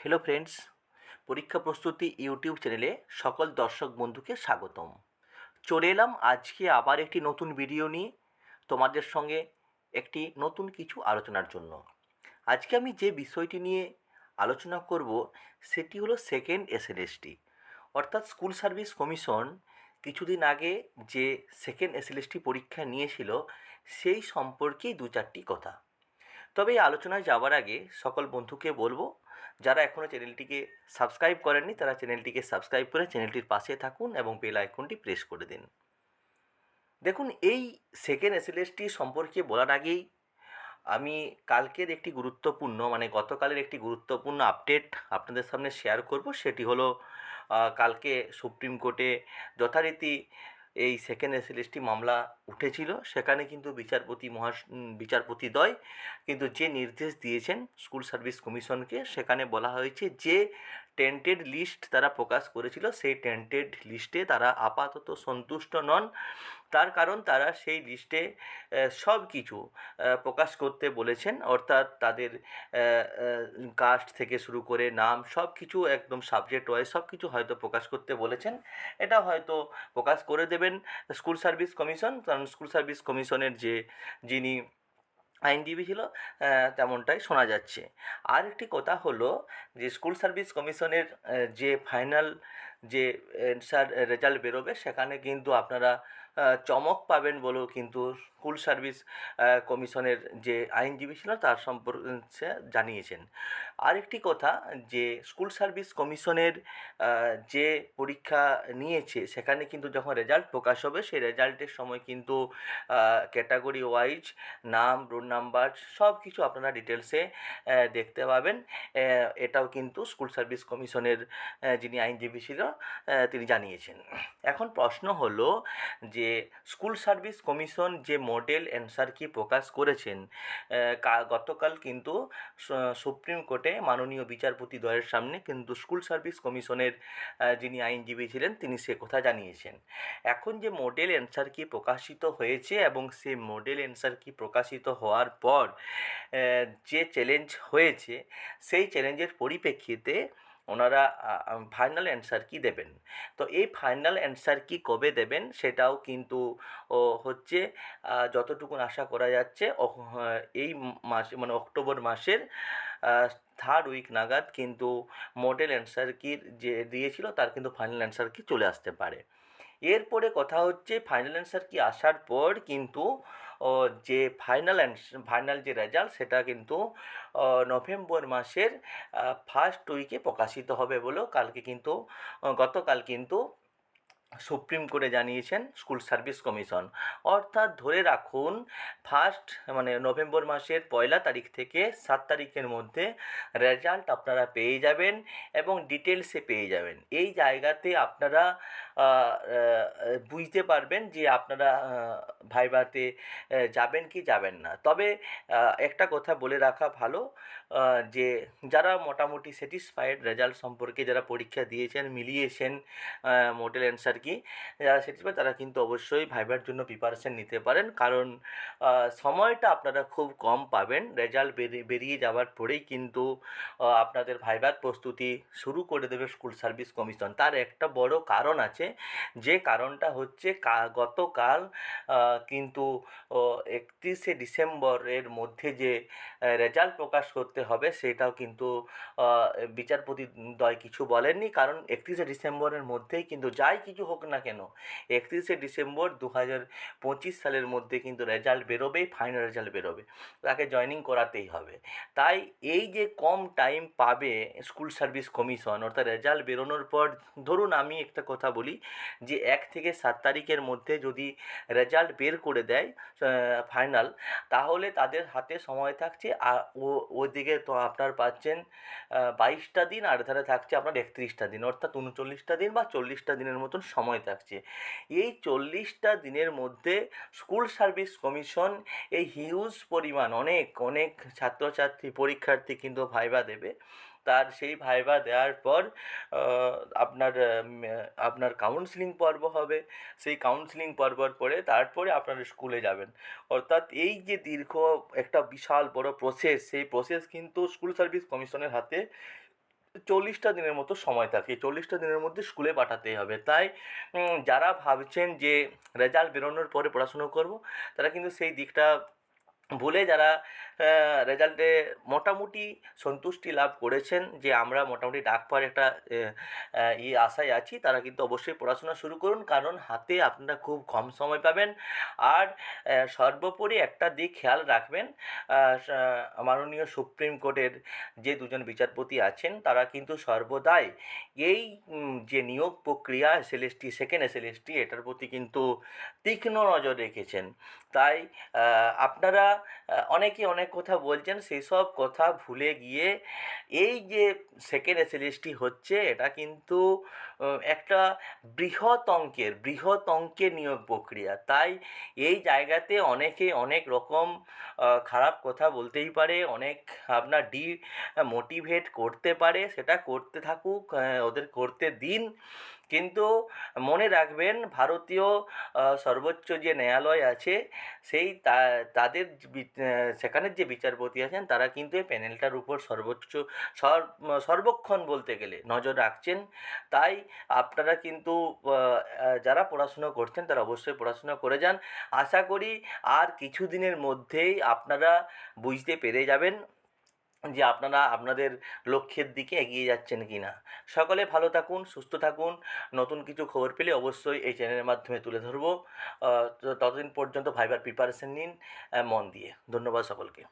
Hello friends পরীক্ষা প্রস্তুতি YouTube চ্যানেলে সকল দর্শক বন্ধুকে স্বাগতম। চলে এলাম আজকে আবার একটি নতুন ভিডিও নিয়ে তোমাদের সঙ্গে একটি নতুন কিছু আলোচনার জন্য। আজকে আমি যে বিষয়টি নিয়ে আলোচনা করব, সেটি হলো সেকেন্ড এসএলএসটি অর্থাৎ স্কুল সার্ভিস কমিশন কিছুদিন আগে যে সেকেন্ড এসএলএসটি পরীক্ষা নিয়েছিল, সেই সম্পর্কেই দু চারটি কথা। তবে এই আলোচনায় যাওয়ার আগে সকল বন্ধুকে বলব যারা এখনও চ্যানেলটিকে সাবস্ক্রাইব করেননি, তারা চ্যানেলটিকে সাবস্ক্রাইব করে চ্যানেলটির পাশে থাকুন এবং বেল আইকনটি প্রেস করে দিন। দেখুন, এই সেকেন্ড এসএলএসটি সম্পর্কে বলার আগেই আমি কালকের একটি গুরুত্বপূর্ণ মানে গতকালের একটি গুরুত্বপূর্ণ আপডেট আপনাদের সামনে শেয়ার করব। সেটি হলো কালকে সুপ্রিম কোর্টে যথারীতি এই সেকেন্ড এসএলএসটি মামলা উঠেছিল। সেখানে কিন্তু বিচারপতি মহা বিচারপতি বিচারপতিদ্বয় কিন্তু যে নির্দেশ দিয়েছেন স্কুল সার্ভিস কমিশনকে সেখানে বলা হয়েছে যে টেন্টেড লিস্ট তারা প্রকাশ করেছিল, সেই টেন্টেড লিস্টে তারা আপাতত সন্তুষ্ট নন। তার কারণ তারা সেই লিস্টে সব কিছু প্রকাশ করতে বলেছেন। অর্থাৎ তাদের কাস্ট থেকে শুরু করে নাম, সব কিছু একদম সাবজেক্ট ওয়াইজ সব কিছু হয়তো প্রকাশ করতে বলেছেন। এটা হয়তো প্রকাশ করে দেবেন স্কুল সার্ভিস কমিশন কারণ স্কুল সার্ভিস কমিশনের যে, যিনি আইনজীবী ছিল তেমনটাই শোনা যাচ্ছে। আর একটি কথা হলো যে, স্কুল সার্ভিস কমিশনের যে ফাইনাল যে রেজাল্ট বেরোবে, সেখানে কিন্তু আপনারা চমক পাবেন বলেও কিন্তু স্কুল সার্ভিস কমিশনের যে আইনজীবী ছিল তার সম্পর্কে জানিয়েছেন। আরেকটি কথা যে স্কুল সার্ভিস কমিশনের যে পরীক্ষা নিয়েছে সেখানে কিন্তু যখন রেজাল্ট প্রকাশ হবে সেই রেজাল্টের সময় কিন্তু ক্যাটাগরি ওয়াইজ নাম রোল নাম্বার সব কিছু আপনারা ডিটেলসে দেখতে পাবেন। এটাও কিন্তু স্কুল সার্ভিস কমিশনের যিনি আইনজীবী ছিল তিনি জানিয়েছেন। এখন প্রশ্ন হলো যে স্কুল সার্ভিস কমিশন যে মডেল অ্যান্সার কি প্রকাশ করেছেন গতকাল কিন্তু সুপ্রিম কোর্টে মাননীয় বিচারপতি দ্বয়ের সামনে কিন্তু স্কুল সার্ভিস কমিশনের যিনি আইনজীবী ছিলেন তিনি সে কথা জানিয়েছেন। এখন যে মডেল অ্যান্সার কি প্রকাশিত হয়েছে এবং সেই মডেল অ্যান্সার কি প্রকাশিত হওয়ার পর যে চ্যালেঞ্জ হয়েছে, সেই চ্যালেঞ্জের পরিপ্রেক্ষিতে ওনারা ফাইনাল অ্যান্সার কি দেবেন? তো এই ফাইনাল অ্যান্সার কি কবে দেবেন সেটাও কিন্তু হচ্ছে যতটুকু আশা করা যাচ্ছে এই মাসে মানে অক্টোবর মাসের থার্ড উইক নাগাদ কিন্তু মডেল অ্যান্সার কি যে দিয়েছিল তার কিন্তু ফাইনাল অ্যান্সার কি চলে আসতে পারে। এরপরে কথা হচ্ছে ফাইনাল অ্যান্সার কি আসার পর কিন্তু ও, যে ফাইনাল ফাইনাল যে রেজাল্ট সেটা কিন্তু নভেম্বর মাসের ফার্স্ট উইকে প্রকাশিত হবে বলেও কালকে কিন্তু গতকাল কিন্তু সুপ্রিম কোর্টে জানিয়েছেন স্কুল সার্ভিস কমিশন। অর্থাৎ ধরে রাখুন ফার্স্ট মানে নভেম্বর মাসের পয়লা তারিখ থেকে সাত তারিখের মধ্যে রেজাল্ট আপনারা পেয়ে যাবেন এবং ডিটেলসে পেয়ে যাবেন। এই জায়গাতে আপনারা বুঝতে পারবেন যে আপনারা ভাইভাতে যাবেন কি যাবেন না। তবে একটা কথা বলে রাখা ভালো যে যারা মোটামুটি স্যাটিসফাইড রেজাল্ট সম্পর্কে যারা পরীক্ষা দিয়েছেন, মিলিয়েছেন মডেল অ্যান্সার কি যারা স্যাটিসফাইড তারা কিন্তু অবশ্যই ভাইবার জন্য প্রিপারেশন নিতে পারেন। কারণ সময়টা আপনারা খুব কম পাবেন। রেজাল্ট বেরিয়ে বেরিয়ে যাওয়ার পরেই কিন্তু আপনাদের ভাইবার প্রস্তুতি শুরু করে দেবে স্কুল সার্ভিস কমিশন তার একটা বড় কারণ আছে। যে কারণটা হচ্ছে গতকাল কিন্তু একত্রিশে ডিসেম্বরের মধ্যে যে রেজাল্ট প্রকাশ করতে হবে, সেটাও কিন্তু বিচারপতি দ্বয় কিছু বলেননি। কারণ, একত্রিশে ডিসেম্বরের মধ্যেই কিন্তু যাই কিছু হোক না কেন, একত্রিশে ডিসেম্বর দু হাজার পঁচিশ সালের মধ্যে কিন্তু রেজাল্ট বেরোবেই ফাইনাল রেজাল্ট বেরোবে। তাকে জয়েনিং করাতেই হবে। তাই এই যে কম টাইম পাবে স্কুল সার্ভিস কমিশন অর্থাৎ রেজাল্ট বেরোনোর পর, ধরুন আমি একটা কথা বলি যে এক থেকে সাত তারিখের মধ্যে যদি রেজাল্ট বের করে দেয় ফাইনাল তাহলে তাদের হাতে সময় থাকছে আর ওদিকে তো আপনার পাচ্ছেন বাইশটা দিন, আর ধারে থাকছে আপনার একত্রিশটা দিন, অর্থাৎ উনচল্লিশটা দিন বা চল্লিশটা দিনের মতন সময় থাকছে। এই চল্লিশটা দিনের মধ্যে স্কুল সার্ভিস কমিশন এই হিউজ পরিমাণ, অনেক অনেক ছাত্রছাত্রী, পরীক্ষার্থী কিন্তু ভাইবা দেবে। তার সেই ভাইবা দেওয়ার পর আপনার আপনার কাউন্সিলিং পর্ব হবে। সেই কাউন্সিলিং পর্বর পরে তারপরে আপনারা স্কুলে যাবেন। অর্থাৎ এই যে দীর্ঘ একটা বিশাল বড় প্রসেস সেই প্রসেস কিন্তু স্কুল সার্ভিস কমিশনের হাতে চল্লিশটা দিনের মতো সময় থাকে। চল্লিশটা দিনের মধ্যে স্কুলে পাঠাতেই হবে। তাই যারা ভাবছেন যে রেজাল্ট বেরোনোর পরে পড়াশুনো করব, তারা কিন্তু সেই দিকটা ভুলে যারা রেজাল্টে মোটামুটি সন্তুষ্টি লাভ করেছেন যে আমরা মোটামুটি ডাক পাওয়ার একটা ই আশায় আছি, তারা কিন্তু অবশ্যই পড়াশোনা শুরু করুন। কারণ হাতে আপনারা খুব কম সময় পাবেন। আর সর্বোপরি একটা দিক খেয়াল রাখবেন মাননীয় সুপ্রিম কোর্টের যে দুজন বিচারপতি আছেন, তারা কিন্তু সর্বদাই এই যে নিয়োগ প্রক্রিয়া এসএলএসটি সেকেন্ড এসএলএসটি এটার প্রতি কিন্তু তীক্ষ্ণ নজর রেখেছেন। তাই আপনারা অনেকে অনেক কথা বলছেন সেই সব কথা ভুলে গিয়ে এই যে সেকেন্ড এসএলএসটি হচ্ছে, এটা কিন্তু একটা বৃহৎ অঙ্কের বৃহৎ অঙ্কের নিয়োগ প্রক্রিয়া। তাই এই জায়গাতে অনেকে অনেক রকম খারাপ কথা বলতেই পারে, অনেক আপনার ডি মোটিভেট করতে পারে, সেটা করতে থাকুক ওদের করতে দিন। কিন্তু মনে রাখবেন ভারতীয় সর্বোচ্চ যে ন্যায়ালয় আছে, সেই তাদের সেখানের যে বিচারপতি আছেন, তারা কিন্তু এই প্যানেলটার উপর সর্বোচ্চ, সর- সর্বক্ষণ বলতে গেলে নজর রাখছেন। তাই আপনারা কিন্তু যারা পড়াশুনো করছেন, তারা অবশ্যই পড়াশুনো করে যান। আশা করি আর কিছু দিনের মধ্যেই আপনারা বুঝতে পেরে যাবেন। যে আপনারা আপনাদের লক্ষ্যের দিকে এগিয়ে যাচ্ছেন কি না। সকলে ভালো থাকুন, সুস্থ থাকুন। নতুন কিছু খবর পেলে অবশ্যই এই চ্যানেলের মাধ্যমে তুলে ধরবো। ততদিন পর্যন্ত ভাইবার প্রিপারেশন নিন মন দিয়ে। ধন্যবাদ সকলকে।